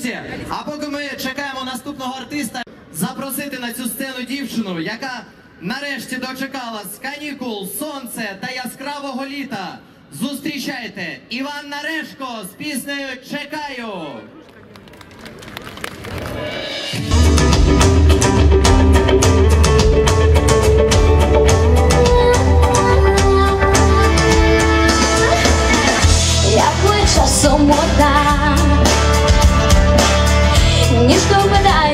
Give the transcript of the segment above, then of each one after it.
Друзі, а поки ми чекаємо наступного артиста, запросити на цю сцену дівчину, яка нарешті дочекалась канікул, сонце та яскравого літа. Зустрічайте Іван Нарешко з піснею Чекаю. Я плеча самота, slow, the I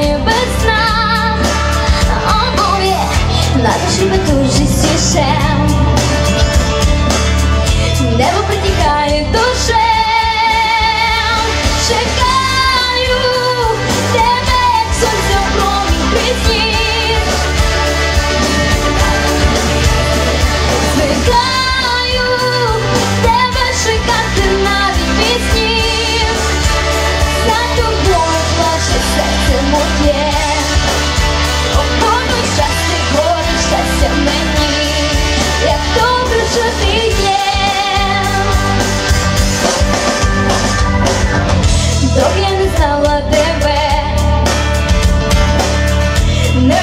що ти є. Довго я не знала тебе. Не